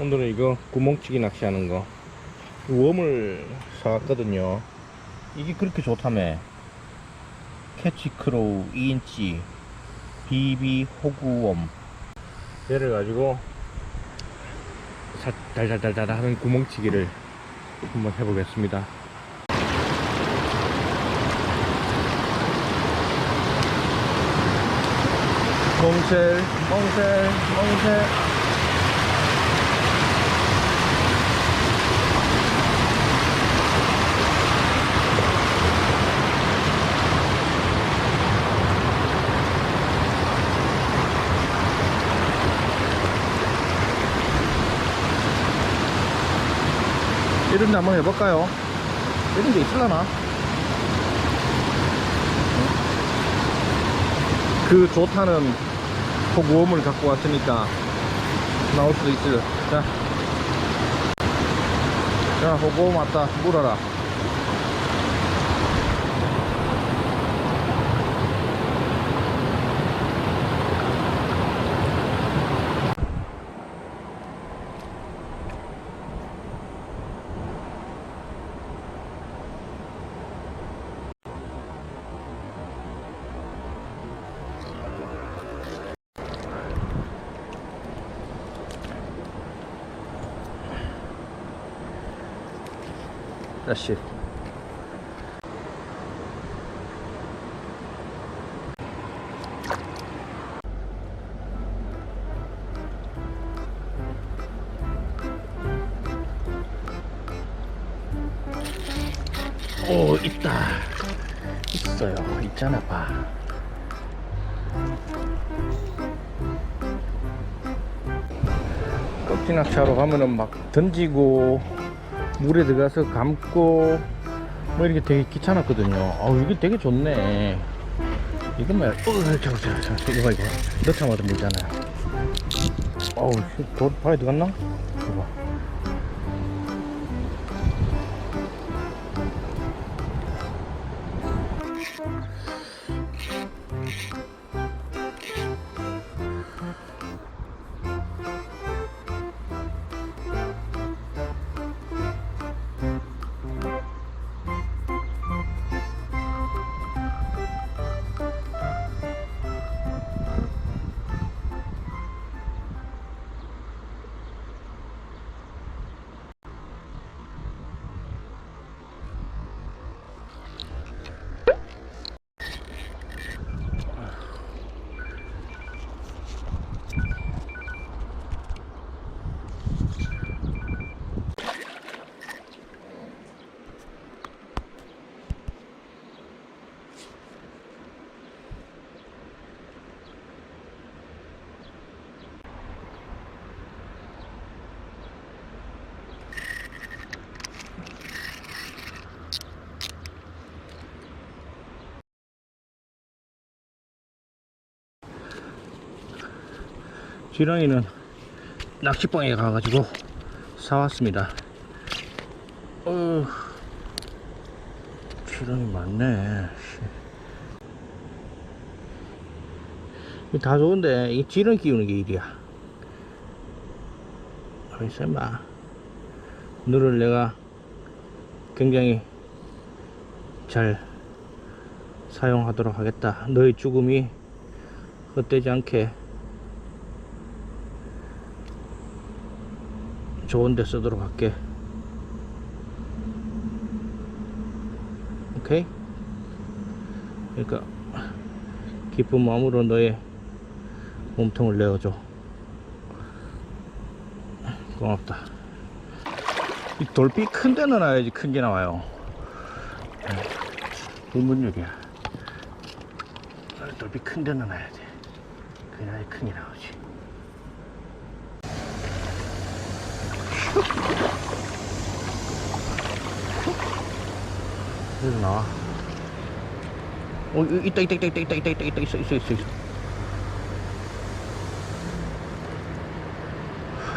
오늘은 이거 구멍치기 낚시하는 거. 웜을 사왔거든요. 이게 그렇게 좋다며. 캐치크로우 2인치 BB 호구웜. 얘를 가지고 사, 달달달달 하는 구멍치기를 한번 해보겠습니다. 멍셀 멍셀 멍셀 이런 데 한번 해볼까요? 이런 게 있을라나? 그 좋다는 호구웜을 갖고 왔으니까 나올 수도 있어요. 자. 자, 호구웜 왔다. 물어라. 다시. 오, 있다. 있어요. 있잖아, 봐. 껍질 낚시 하러 가면은 막 던지고 물에 들어가서 감고 뭐 이렇게 되게 귀찮았거든요. 아우 이게 되게 좋네. 이거 뭐야? 어, 잠깐 잠깐 잠깐 이거 봐 이거 넣자마자 물잖아요. 어우 돌 발에 들어갔나? 이거 봐. 지렁이는 낚시방에 가가지고 사왔습니다. 어, 지렁이 많네. 다 좋은데 이 지렁이 끼우는 게 일이야. 어이 설마 너를 내가 굉장히 잘 사용하도록 하겠다. 너의 죽음이 헛되지 않게 좋은 데 쓰도록 할게. 오케이? 그러니까 기쁜 마음으로 너의 몸통을 내어줘. 고맙다. 이 돌비 큰 데 넣어놔야지 큰 게 나와요. 불문율이야. 돌비 큰 데 넣어놔야 돼. 그래야 큰게 나오지. 여기 나와. 어, 이- 있다, 있다, 있다, 있다, 있다, 있다, 있다, 있다, 있어, 있어, 있어, 있어.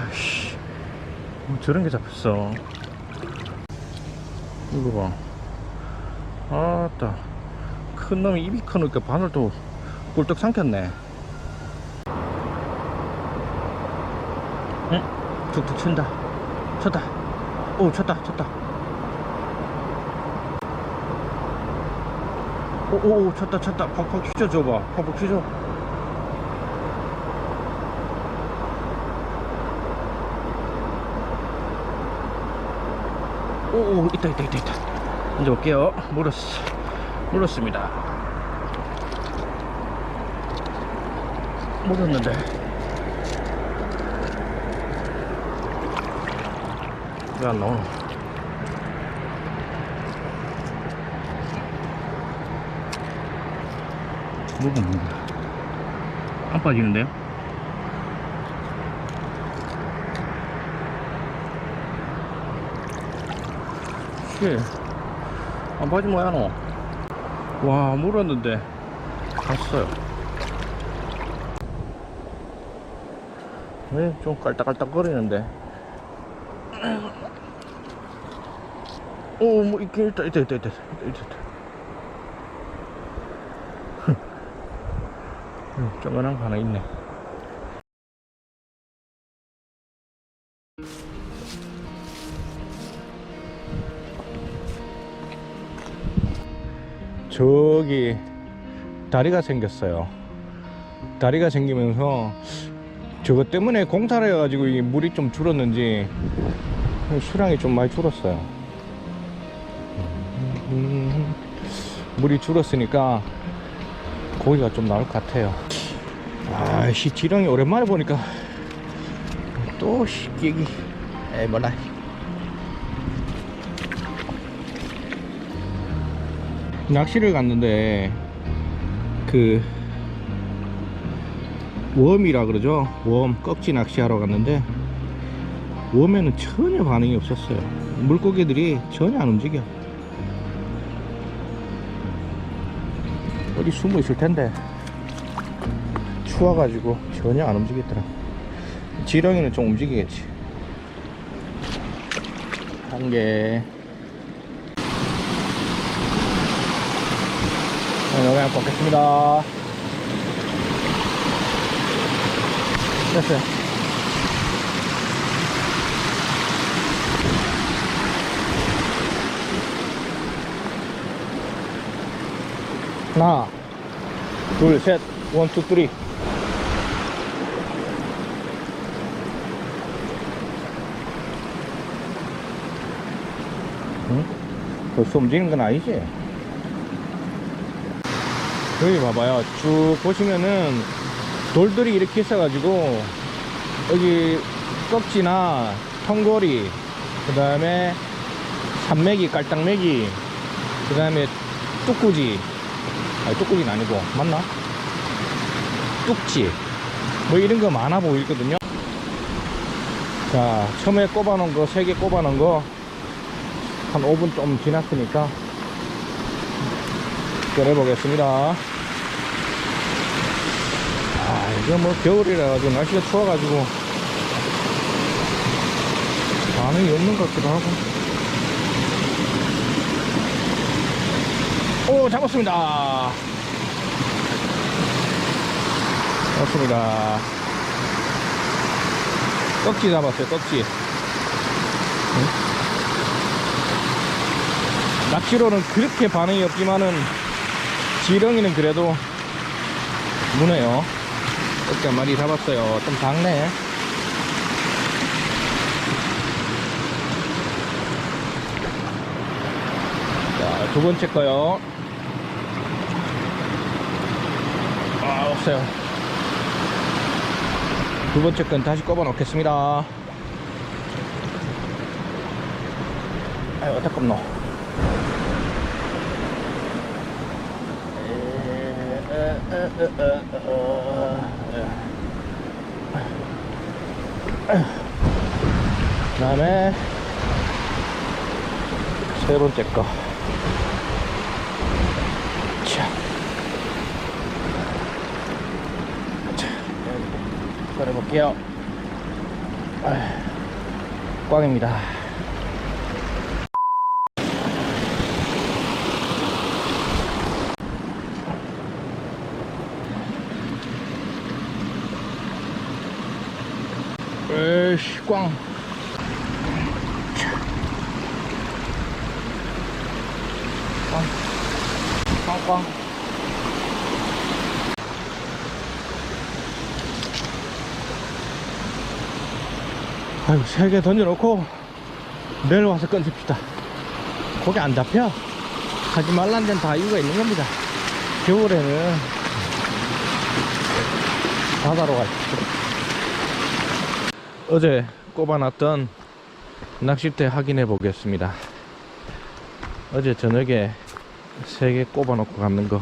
아이씨, 뭐 저런 게 잡혔어. 이거 봐. 아따, 큰 놈이 입이 크니까 바늘도 꿀떡 삼켰네. 응? 툭툭 친다. 쳤다. 오, 쳤다, 쳤다. 오, 오, 오, 쳤다, 쳤다. 팍팍 휘저 줘봐. 팍팍 휘저. 오, 오, 있다, 있다, 있다, 있다. 이제 볼게요. 물었어. 물었습니다. 물었는데. 왜 안 나오노? 물었는데. 안 빠지는데요? 씨. 안 빠지 뭐야 너? 와 물었는데 갔어요. 왜 좀 깔딱깔딱 거리는데? 오, 뭐 있긴 있다, 있다, 있다, 있다, 있다, 있다. 응, 조그만한 거 하나 있네. 저기 다리가 생겼어요. 다리가 생기면서 저것 때문에 공사를 해가지고 이 물이 좀 줄었는지 수량이 좀 많이 줄었어요. 음, 물이 줄었으니까 고기가 좀 나올 것 같아요. 아씨 지렁이 오랜만에 보니까 또 시끼기 에이 몰라. 낚시를 갔는데 그 웜이라 그러죠 웜 꺽지 낚시하러 갔는데 웜에는 전혀 반응이 없었어요 물고기들이 전혀 안 움직여 어디 숨어 있을 텐데 추워가지고 전혀 안 움직이더라 지렁이는 좀 움직이겠지 한개 네, 여기 한번 꽂겠습니다. 됐어요. 하나, 둘, 셋, 원, 투, 쓰리. 응? 벌써 움직이는 건 아니지? 여기 봐봐요. 쭉 보시면은 돌들이 이렇게 있어가지고 여기 껍지나 텅거리 그 다음에 산매기 깔딱매기 그 다음에 뚝구지 아니 뚝구지는 아니고 맞나? 뚝지. 뭐 이런 거 많아 보이거든요. 자 처음에 꼽아 놓은 거 3개 꼽아 놓은 거 한 5분 좀 지났으니까 끓여 보겠습니다. 아 이거 뭐 겨울이라 가지고 날씨가 추워 가지고 반응이 없는 것 같기도 하고 오 잡았습니다. 잡았습니다. 꺽지 잡았어요 응? 낚시로는 그렇게 반응이 없지만은 지렁이는 그래도 무네요. 꺽지 한 마리 잡았어요. 좀 작네 두 번째 거요. 아, 없어요. 두 번째 건 다시 꼽아 놓겠습니다. 아유, 어떡합노. 그 다음에 세 번째 거. 아, 꽝입니다. 에이씨 꽝. 꽝, 꽝꽝 아이고 세 개 던져놓고 내일 와서 건집시다. 고기 안 잡혀? 하지 말란 데는 다 이유가 있는 겁니다. 겨울에는 바다로 가십시오. 어제 꼽아놨던 낚싯대 확인해 보겠습니다. 어제 저녁에 세 개 꼽아놓고 감는 거.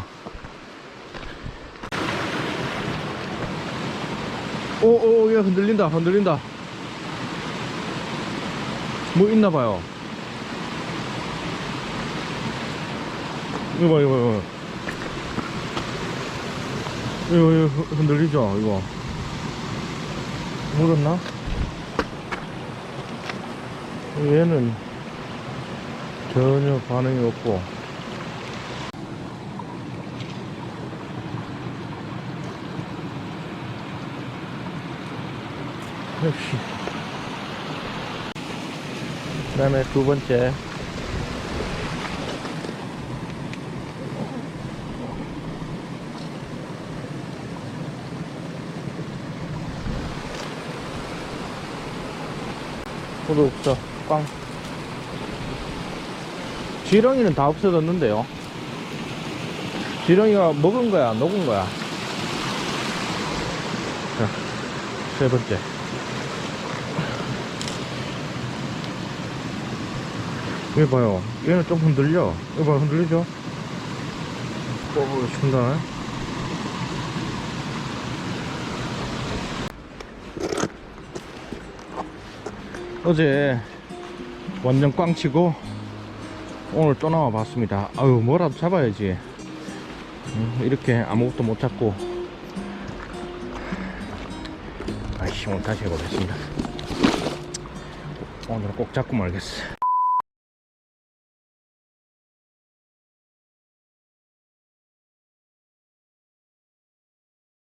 오오 얘 흔들린다 흔들린다 뭐 있나봐요. 이거 봐 이거 이거 이거 이거 흔- 흔들리죠 이거. 물었나? 얘는 전혀 반응이 없고. 역시 그 다음에 두 번째. 구도 없어. 꽝. 지렁이는 다 없어졌는데요. 지렁이가 먹은 거야 녹은 거야? 자, 세 번째 이거 봐요. 얘는 좀 흔들려. 이거 봐 흔들리죠? 어 순간 어제 완전 꽝치고 오늘 또 나와 봤습니다. 아유 뭐라도 잡아야지. 음, 이렇게 아무것도 못 잡고. 아이씨 오늘 다시 해보겠습니다. 오늘 꼭 잡고 말겠어